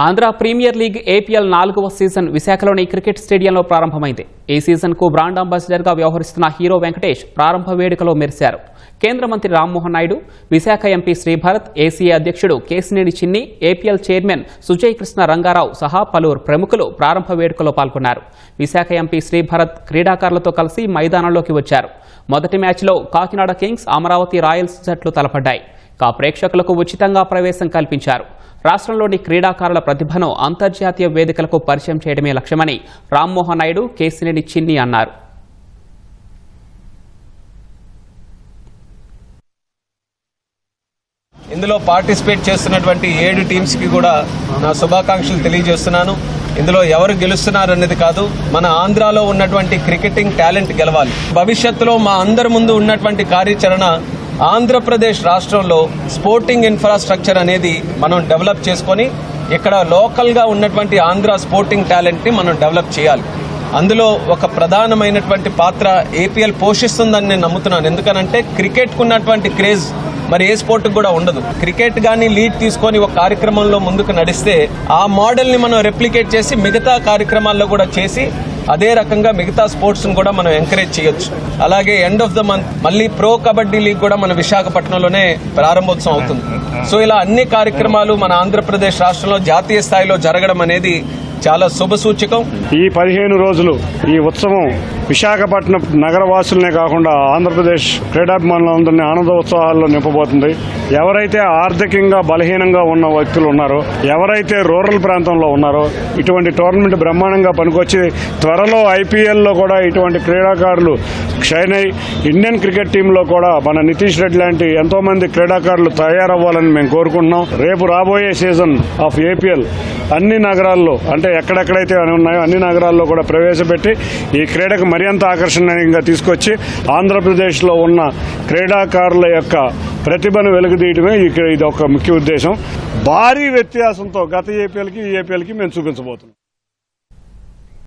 Andhra premier league APL నాలుగవ season విశాఖలోని cricket స్టేడియంలో ప్రారంభమైంది. ఈ సీజన్కు బ్రాండ్ అంబాసిడర్గా వ్యవహరిస్తున్న హీరో వెంకటేష్ ప్రారంభ వేడుకలో మెరిశారు. కేంద్ర మంత్రి రామ్మోహన్ నాయుడు విశాఖ ఎంపీ శ్రీభరత్ ఏసీఏ అధ్యక్షుడు కేసినేని చిన్ని ఏపీఎల్ చైర్మన్ సుజయ్ కృష్ణ రంగారావు సహా పలువురు ప్రముఖులు ప్రారంభ వేడుకలో పాల్గొన్నారు. విశాఖ ఎంపీ శ్రీభరత్ క్రీడాకారులతో కలిసి మైదానంలోకి వచ్చారు. మొదటి మ్యాచ్లో కాకినాడ కింగ్స్ అమరావతి రాయల్స్ జట్లు తలపడ్డాయి. కా ప్రేక్షకులకు ఉచితంగా ప్రవేశం కల్పించారు. రాష్ట్రంలోని క్రీడాకారుల ప్రతిభను అంతర్జాతీయ వేదికలకు పరిచయం చేయడమే లక్ష్యమని రామ్మోహన్ నాయుడు కేసినేని చిన్ని అన్నారు. ఇందులో పార్టిసిపేట్ చేస్తున్నటువంటి ఏడు టీమ్స్కి కూడా నా శుభాకాంక్షలు తెలియజేస్తున్నాను. ఇందులో ఎవరు గెలుస్తున్నారు అనేది కాదు మన ఆంధ్రాలో ఉన్నటువంటి క్రికెటింగ్ టాలెంట్ గెలవాలి. భవిష్యత్తులో మా అందరి ముందు ఉన్నటువంటి కార్యాచరణ ఆంధ్రప్రదేశ్ రాష్ట్రంలో స్పోర్టింగ్ ఇన్ఫ్రాస్ట్రక్చర్ అనేది మనం డెవలప్ చేసుకొని ఇక్కడ లోకల్గా ఉన్నటువంటి ఆంధ్ర స్పోర్టింగ్ టాలెంట్ని మనం డెవలప్ చేయాలి. అందులో ఒక ప్రధానమైనటువంటి పాత్ర ఏపీఎల్ పోషిస్తుందని నేను నమ్ముతున్నాను. ఎందుకనంటే క్రికెట్కు ఉన్నటువంటి క్రేజ్ మరి ఏ స్పోర్ట్ కూడా ఉండదు. క్రికెట్ కానీ లీడ్ తీసుకొని ఒక కార్యక్రమంలో ముందుకు నడిస్తే ఆ మోడల్ని మనం రెప్లికేట్ చేసి మిగతా కార్యక్రమాల్లో కూడా చేసి అదే రకంగా మిగతా స్పోర్ట్స్ను కూడా మనం ఎంకరేజ్ చేయొచ్చు. అలాగే ఎండ్ ఆఫ్ ద మంత్ మళ్ళీ ప్రో కబడ్డీ లీగ్ కూడా మన విశాఖపట్నంలోనే ప్రారంభోత్సవం అవుతుంది. సో ఇలా అన్ని కార్యక్రమాలు మన ఆంధ్రప్రదేశ్ రాష్ట్రంలో జాతీయ స్థాయిలో జరగడం అనేది చాలా శుభ సూచకం. ఈ పదిహేను రోజులు ఈ ఉత్సవం విశాఖపట్నం నగరవాసులనే కాకుండా ఆంధ్రప్రదేశ్ క్రీడాభిమానులందరినీ ఆనందోత్సవాల్లో నింపబోతుంది. ఎవరైతే ఆర్థికంగా బలహీనంగా ఉన్న వ్యక్తులు ఉన్నారో ఎవరైతే రూరల్ ప్రాంతంలో ఉన్నారో ఇటువంటి టోర్నమెంట్ బ్రహ్మాండంగా పనికొచ్చి త్వరలో ఐపీఎల్లో కూడా ఇటువంటి క్రీడాకారులు షైన్ అయి ఇండియన్ క్రికెట్ టీంలో కూడా మన నితీష్ రెడ్డి లాంటి ఎంతోమంది క్రీడాకారులు తయారవ్వాలని మేము కోరుకుంటున్నాం. రేపు రాబోయే సీజన్ ఆఫ్ ఏపీఎల్ అన్ని నగరాల్లో అంటే ఎక్కడెక్కడైతే అని ఉన్నాయో అన్ని నగరాల్లో కూడా ప్రవేశపెట్టి ఈ క్రీడకు మరింత ఆకర్షణీయంగా తీసుకొచ్చి ఆంధ్రప్రదేశ్లో ఉన్న క్రీడాకారుల యొక్క ప్రతిభను వెలుగుదీయడమే ఈ- ఇది ఒక ముఖ్య ఉద్దేశం. భారీ వ్యత్యాసంతో గత ఏపీఎల్కి ఈ ఏపీఎల్కి మేము చూపించబోతున్నాం.